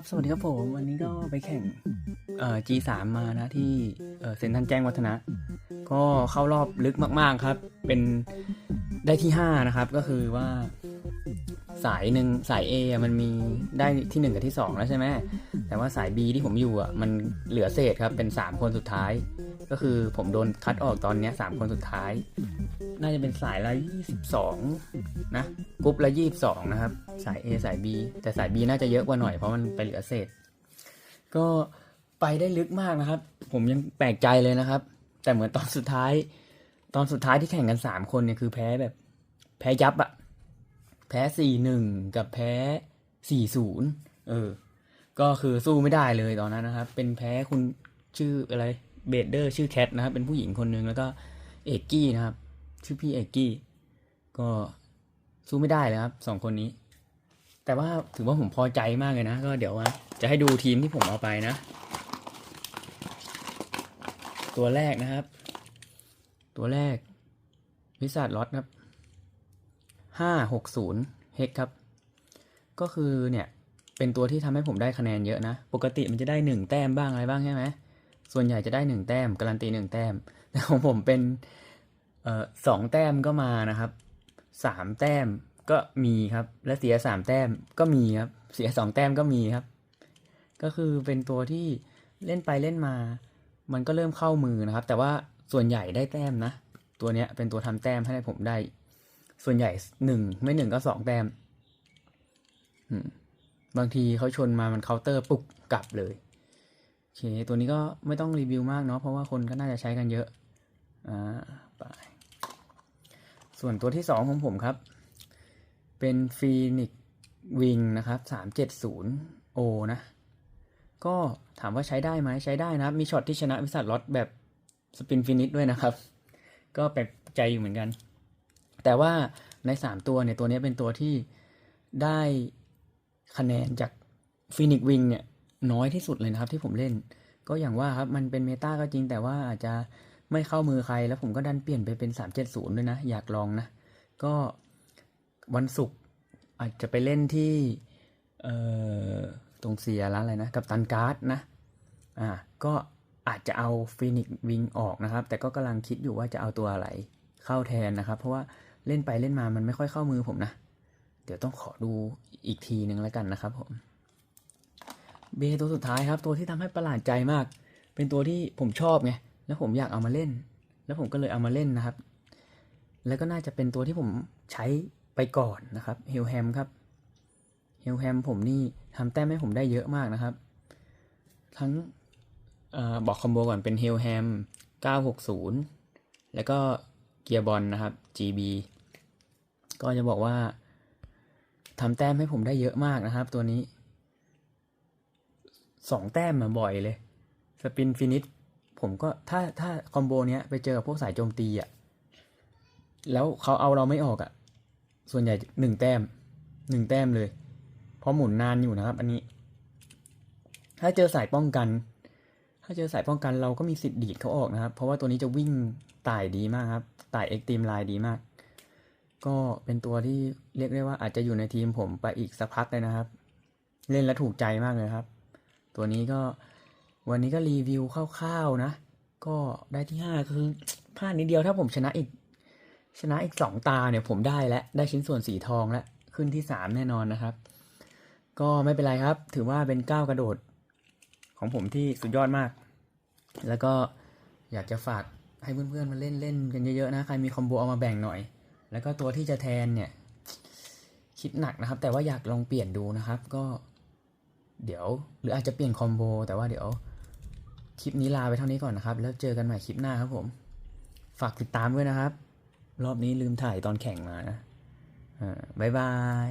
ครับ สวัสดีครับผม วันนี้ก็ไปแข่งเอ่อ G3 มานะที่เอ่อเซ็นทรัลแจ้งวัฒนะ ก็เข้ารอบลึกมากๆครับ เป็นได้ที่ 5 นะครับ ก็คือว่าสายหนึ่งสาย A อะมันมีได้ที่ 1 กับที่ 2 แล้วใช่ไหมแต่ว่าสาย B ที่ผมอยู่อะมันเหลือเศษครับ เป็น 3 คนสุดท้าย ก็คือผมโดนคัดออกตอนเนี้ย3คนสุดท้าย น่าจะเป็นสายละ22นะกรุ๊ปละ22นะครับ สาย A สาย B แต่สาย B น่าจะเยอะกว่าหน่อยเพราะมันไปเหลือเศษ ก็ไปได้ลึกมากนะครับ ผมยังแปลกใจเลยนะครับ แต่เหมือนตอนสุดท้าย ตอนสุดท้ายที่แข่งกัน3คนเนี่ยคือแพ้แบบ แพ้ยับอะแพ้4-1กับแพ้4-0เออ ก็คือสู้ไม่ได้เลยตอนนั้นนะครับ เป็นแพ้คุณชื่ออะไร เบดเดอร์ชื่อแคทนะครับ เป็นผู้หญิงคนหนึ่งแล้วก็เอกกี้นะครับ ชื่อพี่เอกกี้ ก็สู้ไม่ได้เลยครับสองคนนี้ แต่ว่าถือว่าผมพอใจมากเลยนะ ก็เดี๋ยวว่าจะให้ดูทีมที่ผมเอาไปนะ ตัวแรกนะครับ ตัวแรกวิสัทล็อตครับห้าหกศูนย์เฮกครับ ก็คือเนี่ยเป็นตัวที่ทำให้ผมได้คะแนนเยอะนะ ปกติมันจะได้หนึ่งแต้มบ้างอะไรบ้างใช่ไหม ส่วนใหญ่จะได้หนึ่งแต้มการันตีหนึ่งแต้ม แต่ของผมเป็นเอ่อสองแต้มก็มานะครับสามแต้มก็มีครับ และเสียสามแต้มก็มีครับ เสียสองแต้มก็มีครับ ก็คือเป็นตัวที่เล่นไปเล่นมา มันก็เริ่มเข้ามือนะครับ แต่ว่าส่วนใหญ่ได้แต้มนะ ตัวเนี้ยเป็นตัวทำแต้มให้ผมได้ ส่วนใหญ่หนึ่งไม่หนึ่งก็สองแต้มบางทีเขาชนมามันเคาน์เตอร์ปุกกลับเลย โอเค ตัวนี้ก็ไม่ต้องรีวิวมากเนาะเพราะว่าคนก็น่าจะใช้กันเยอะ อ่าไปส่วนตัวที่สองของผมครับ เป็นฟีนิกวิงนะครับสามเจ็ดศูนย์โอนะ ก็ถามว่าใช้ได้ไหมใช้ได้นะครับ มีช็อตที่ชนะวิสัทล็อตแบบสปินฟินิชด้วยนะครับ ก็แปลกใจอยู่เหมือนกัน แต่ว่าในสามตัวเนี่ยตัวนี้เป็นตัวที่ได้คะแนนจากฟีนิกวิงเนี่ย น้อยที่สุดเลยนะครับ ที่ผมเล่น ก็อย่างว่าครับมันเป็นเมตาก็จริงแต่ว่าอาจจะไม่เข้ามือใคร แล้วผมก็ดันเปลี่ยนไปเป็น370ด้วยนะ อยากลองนะ ก็วันศุกร์อาจจะไปเล่นที่เออตรงเสียร้านอะไรนะ กับตันการ์ดนะ อ่า ก็อาจจะเอาฟินิกวิงออกนะครับ แต่ก็กำลังคิดอยู่ว่าจะเอาตัวอะไรเข้าแทนนะครับ เพราะว่าเล่นไปเล่นมามันไม่ค่อยเข้ามือผมนะ เดี๋ยวต้องขอดูอีกทีหนึ่งแล้วกันนะครับผม เบตัวสุดท้ายครับ ตัวที่ทำให้ประหลาดใจมาก เป็นตัวที่ผมชอบไงแล้วผมอยากเอามาเล่น แล้วผมก็เลยเอามาเล่นนะครับ แล้วก็น่าจะเป็นตัวที่ผมใช้ไปก่อนนะครับเฮลแฮมครับเฮลแฮมผมนี่ทำแต้มให้ผมได้เยอะมากนะครับ ทั้งอบอกคอมโบก่อนเป็นเฮลแฮม960 แล้วก็เกียร์บอลนะครับ GB ก็จะบอกว่าทำแต้มให้ผมได้เยอะมากนะครับ ตัวนี้ สองแต้มมาบ่อยเลย สปินฟินิชผมก็ถ้าถ้าคอมโบเนี้ยไปเจอกับพวกสายโจมตีอะ แล้วเขาเอาเราไม่ออกอะ ส่วนใหญ่หนึ่งแต้มหนึ่งแต้มเลย เพราะหมุนนานอยู่นะครับ อันนี้ ถ้าเจอสายป้องกัน ถ้าเจอสายป้องกันเราก็มีสิทธิ์ดีดเขาออกนะครับ เพราะว่าตัวนี้จะวิ่งต่ายดีมากครับต่ายเอ็กตีมไลน์ดีมาก ก็เป็นตัวที่เรียกได้ว่าอาจจะอยู่ในทีมผมไปอีกสักพักเลยนะครับ เล่นแล้วถูกใจมากเลยครับ ตัวนี้ก็วันนี้ก็รีวิวคร่าวๆนะ ก็ได้ที่ห้าคือพลาดนิดเดียวถ้าผมชนะอีก ชนะอีกสองตาเนี่ยผมได้แล้ว ได้ชิ้นส่วนสีทองแล้ว ขึ้นที่สามแน่นอนนะครับ ก็ไม่เป็นไรครับ ถือว่าเป็นก้าวกระโดด ของผมที่สุดยอดมาก แล้วก็อยากจะฝากให้เพื่อนๆมาเล่นเล่นกันเยอะๆนะ ใครมีคอมโบเอามาแบ่งหน่อย แล้วก็ตัวที่จะแทนเนี่ย คิดหนักนะครับ แต่ว่าอยากลองเปลี่ยนดูนะครับ ก็ เดี๋ยวหรืออาจจะเปลี่ยนคอมโบแต่ว่าเดี๋ยวคลิปนี้ลาไปเท่านี้ก่อนนะครับ แล้วเจอกันใหม่คลิปหน้าครับผม ฝากติดตามด้วยนะครับ รอบนี้ลืมถ่ายตอนแข่งมานะอ่าบ๊ายบาย